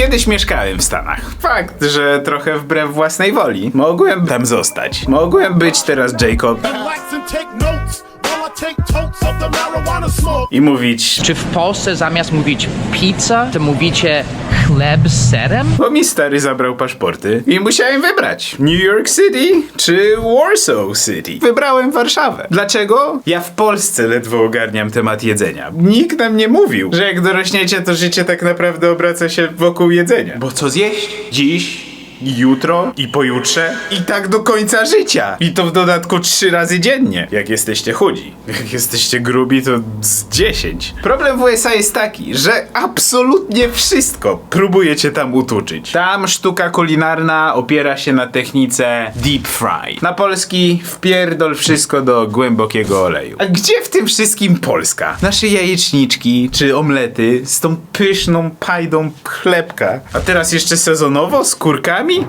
Kiedyś mieszkałem w Stanach. Fakt, że trochę wbrew własnej woli. Mogłem tam zostać. Mogłem być teraz Jacob i mówić Czy w Polsce zamiast mówić pizza, to mówicie chleb z serem? Bo mi stary zabrał paszporty i musiałem wybrać New York City czy Warsaw City. Wybrałem Warszawę. Dlaczego? Ja w Polsce ledwo ogarniam temat jedzenia. Nikt nam nie mówił, że jak dorośniecie, to życie tak naprawdę obraca się wokół jedzenia. Bo co zjeść? Dziś? Jutro i pojutrze i tak do końca życia. I to w dodatku trzy razy dziennie. Jak jesteście chudzi. Jak jesteście grubi, to z 10. Problem w USA jest taki, że absolutnie wszystko próbujecie tam utuczyć. Tam sztuka kulinarna opiera się na technice deep fry. Na polski wpierdol wszystko do głębokiego oleju. A gdzie w tym wszystkim Polska? Nasze jajeczniczki czy omlety z tą pyszną pajdą chlebka. A teraz jeszcze sezonowo z kurkami? আমি